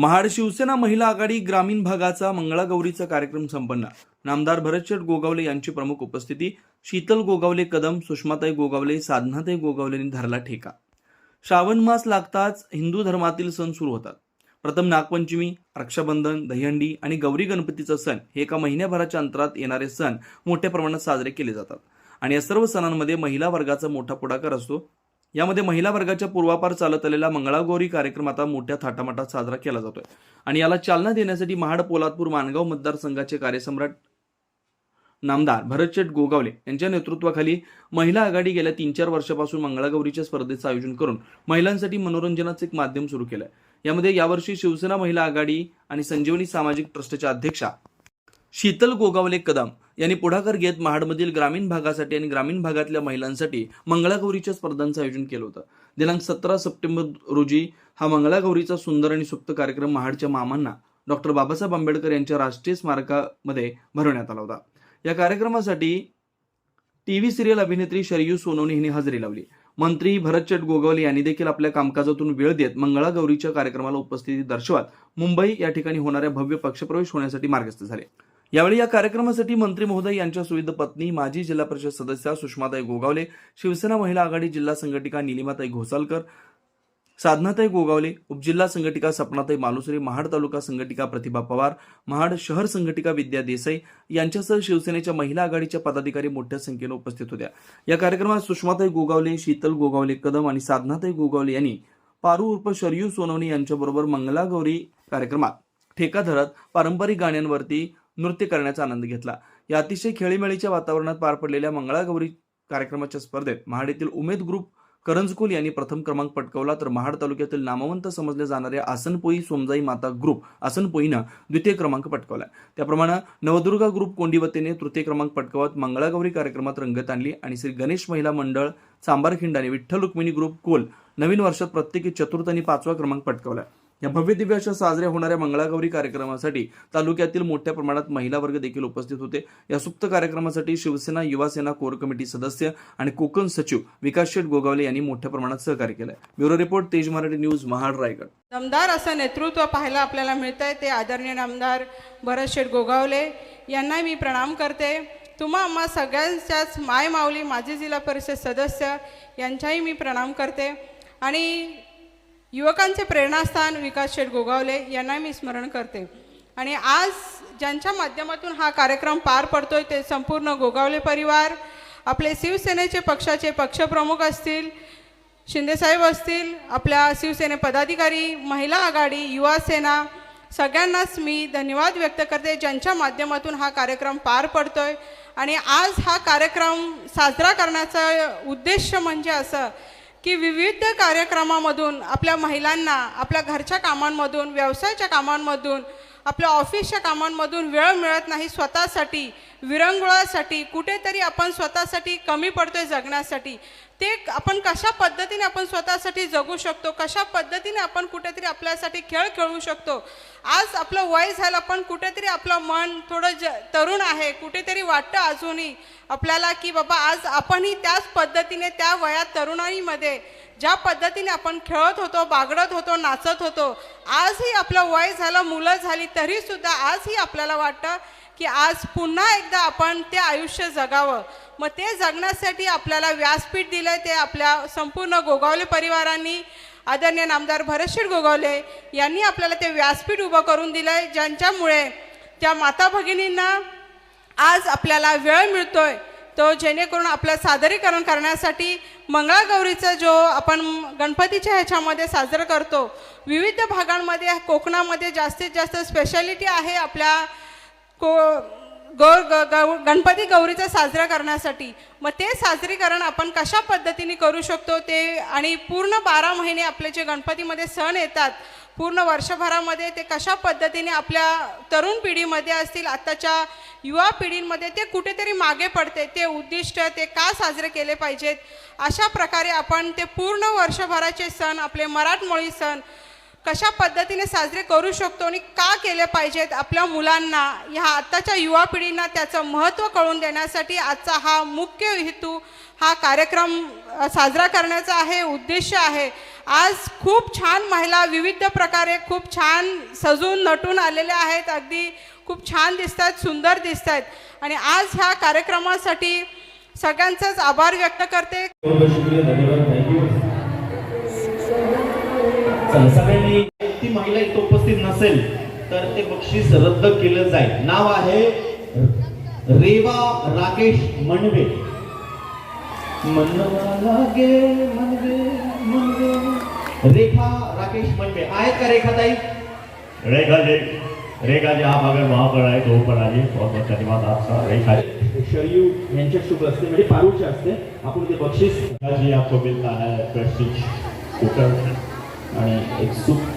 महाड शिवसेना महिला आघाडी ग्रामीण भागाचा मंगळागौरीचा कार्यक्रम संपन्न. नामदार भरतशेठ गोगावले यांची प्रमुख उपस्थिती शीतल गोगावले कदम सुषमाताई गोगावले साधनाताई गोगावलेंनी धरला ठेका. श्रावण मास लागताच हिंदू धर्मातील सण सुरू होतात. प्रथम नागपंचमी रक्षाबंधन दहीहंडी आणि गौरी गणपतीचा सण हे एका महिन्याभराच्या अंतरात येणारे सण मोठ्या प्रमाणात साजरे केले जातात. आणि या सर्व सणांमध्ये महिला वर्गाचा मोठा पुढाकार असतो. यामध्ये महिला वर्गाच्या पूर्वापार चालत आलेला मंगळागौरी कार्यक्रम आता मोठ्या थाटामाटात साजरा केला जातोय. आणि याला चालना देण्यासाठी महाड पोलादपूर मानगाव मतदारसंघाचे कार्यसम्राट नामदार भरतशेठ गोगावले यांच्या नेतृत्वाखाली महिला आघाडी गेल्या तीन चार वर्षापासून मंगळागौरीच्या स्पर्धेचं आयोजन करून महिलांसाठी मनोरंजनाचं एक माध्यम सुरू केलंय. यामध्ये यावर्षी शिवसेना महिला आघाडी आणि संजीवनी सामाजिक ट्रस्टच्या अध्यक्षा शीतल गोगावले कदम यांनी पुढाकार घेत महाडमधील ग्रामीण भागासाठी आणि ग्रामीण भागातल्या महिलांसाठी मंगळागौरीच्या स्पर्धांचं आयोजन केलं होतं. दिनांक सतरा सप्टेंबर रोजी हा मंगळागौरीचा सुंदर आणि सुप्त कार्यक्रम महाडच्या मामांना डॉक्टर बाबासाहेब आंबेडकर यांच्या राष्ट्रीय स्मारकामध्ये भरवण्यात आला होता. या कार्यक्रमासाठी टीव्ही सिरियल अभिनेत्री शरयू सोनवणे हिने हजेरी लावली. मंत्री भरतचट गोगावले यांनी देखील आपल्या कामकाजातून वेळ देत मंगळागौरीच्या कार्यक्रमाला उपस्थिती दर्शवत मुंबई या ठिकाणी होणाऱ्या भव्य पक्षप्रवेश होण्यासाठी मार्गस्थ झाले. यावेळी या कार्यक्रमासाठी मंत्री महोदय यांच्या सुविध पत्नी माजी जिल्हा परिषद सदस्या सुषमाताई गोगावले शिवसेना महिला आघाडी जिल्हा संघटिका निलिमाताई घोसालकर साधनाताई गोगावले उपजिल्हा संघटिका सपनाताई मालुसरे महाड तालुका संघटिका प्रतिभा पवार महाड शहर संघटिका विद्या देसाई यांच्यासह शिवसेनेच्या महिला आघाडीच्या पदाधिकारी मोठ्या संख्येने उपस्थित होत्या. या कार्यक्रमात सुषमाताई गोगावले शीतल गोगावले कदम आणि साधनाताई गोगावले यांनी पारू उर्फ शरयू सोनवणे यांच्याबरोबर मंगलागौरी कार्यक्रमात ठेका धरत पारंपरिक गाण्यांवरती नृत्य करण्याचा आनंद घेतला. या अतिशय खेळीमेळीच्या वातावरणात पार पडलेल्या मंगळागौरी कार्यक्रमाच्या स्पर्धेत महाड येथील उमेद ग्रुप करंजकुल यांनी प्रथम क्रमांक पटकावला. तर महाड तालुक्यातील नामवंत समजले जाणारे आसनपोई सोमजाई माता ग्रुप आसनपोईनं द्वितीय क्रमांक पटकावला. त्याप्रमाणे नवदुर्गा ग्रुप कोंडीवतीने तृतीय क्रमांक पटकावत मंगळागौरी कार्यक्रमात रंगत आणली आणि श्री गणेश महिला मंडळ सांबारखिंडाने विठ्ठल रुक्मिणी ग्रुप कोल नवीन वर्षात प्रत्येकी चतुर्थ आणि पाचवा क्रमांक पटकावला. या भव्य दिव्य अशा साजऱ्या होणाऱ्या मंगळागौरी कार्यक्रमासाठी तालुक्यातील मोठ्या प्रमाणात महिला वर्ग देखील उपस्थित होते. या सुप्त कार्यक्रमासाठी शिवसेना युवासेना कोर कमिटी सदस्य आणि कोकण सचिव विकास शेठ गोगावले यांनी मोठ्या प्रमाणात सहकार्य केलंय ब्युरो रिपोर्ट तेज मराठी न्यूज महाड रायगड. दमदार असं नेतृत्व पाहायला आपल्याला मिळत आहे ते आदरणीय आमदार भरत शेठ गोगावले. यांना मी प्रणाम करते. तुम्हा आम्हा सगळ्यांच्याच माय माऊली माझे जिल्हा परिषद सदस्य यांचाही मी प्रणाम करते. आणि युवकांचे प्रेरणास्थान विकास शेठ गोगावले यांना मी स्मरण करते. आणि आज ज्यांच्या माध्यमातून हा कार्यक्रम पार पडतोय ते संपूर्ण गोगावले परिवार आपले शिवसेनेचे पक्षाचे पक्षप्रमुख असतील शिंदेसाहेब असतील आपल्या शिवसेने पदाधिकारी महिला आघाडी युवा सेना सगळ्यांनाच मी धन्यवाद व्यक्त करते ज्यांच्या माध्यमातून हा कार्यक्रम पार पडतोय. आणि आज हा कार्यक्रम साजरा करण्याचा उद्देश म्हणजे असं की विविध कार्यक्रमामधून आपल्या महिलांना आपल्या घरच्या कामांमधून व्यवसायाच्या कामांमधून आपल्या ऑफिसच्या कामांमधून वेळ मिळत नाही स्वतःसाठी विरंगुळासाठी कुठेतरी आपण स्वतःसाठी कमी पडतोय जगण्यासाठी. ते आपण कशा पद्धतीने आपण स्वतःसाठी जगू शकतो कशा पद्धतीने आपण कुठेतरी आपल्यासाठी खेळ खेळू शकतो आज आपलं वय झालं पण कुठेतरी आपलं मन थोडं ज तरुण आहे कुठेतरी वाटतं अजूनही आपल्याला की बाबा आज आपणही त्याच पद्धतीने त्या वयात तरुणाईमध्ये ज्या पद्धतीने आपण खेळत होतो बागडत होतो नाचत होतो आजही आपलं वय झालं मुलं झाली तरीसुद्धा आजही आपल्याला वाटतं की आज पुन्हा एकदा आपण ते आयुष्य जगावं. मग ते जगण्यासाठी आपल्याला व्यासपीठ दिलं ते आपल्या संपूर्ण गोगावले परिवारांनी. आदरणीय नामदार भरतशीर गोगावले यांनी आपल्याला ते व्यासपीठ उभं करून दिलं आहे ज्यांच्यामुळे त्या माता भगिनींना आज आपल्याला वेळ मिळतोय तो जेणेकरून आपलं सादरीकरण करण्यासाठी मंगळागौरीचा जो आपण गणपतीच्या ह्याच्यामध्ये साजरं करतो विविध भागांमध्ये कोकणामध्ये जास्तीत जास्त स्पेशालिटी आहे आपल्या को गौर ग गौ गणपती गौरीचा साजरा करण्यासाठी. मग ते साजरीकरण आपण कशा पद्धतीने करू शकतो ते आणि पूर्ण बारा महिने आपले जे गणपतीमध्ये सण येतात पूर्ण वर्षभरामध्ये ते कशा पद्धतीने आपल्या तरुण पिढीमध्ये असतील आत्ताच्या युवा पिढींमध्ये ते कुठेतरी मागे पडते ते उद्दिष्ट ते का साजरे केले पाहिजेत? अशा प्रकारे आपण ते पूर्ण वर्षभराचे सण आपले मराठमोळी सण कशा पद्धतीने साजरे करू शकतो आणि का केले पाहिजेत आपल्या मुलांना ह्या आत्ताच्या युवा पिढींना त्याचं महत्त्व कळून देण्यासाठी आजचा हा मुख्य हेतू हा कार्यक्रम साजरा करण्याचा आहे उद्देश आहे. आज खूप छान महिला विविध प्रकारे खूप छान सजून नटून आलेल्या आहेत. अगदी खूप छान दिसत आहेत सुंदर दिसत आहेत आणि आज ह्या कार्यक्रमासाठी सगळ्यांचाच आभार व्यक्त करते. सगळ्यांनी ती महिला इथं उपस्थित नसेल तर ते बक्षीस रद्द केलं जाईल. नाव आहे रेवा राकेश मनवे. लागे मनवे मनवे. रेखा राकेश मनवे. आहेत का रेखाताई रेखा जी रेखा जी आप अगर वहाँ पर आए तो ऊपर आइए। बहुत बहुत धन्यवाद आपका रेखा जी। शरयू यांच्या शुभ असते म्हणजे पारूच्या असते आपण ते बक्षीस रेखा जी आपको मिलता है प्रेस्टीज कुकर। आणि एक सूप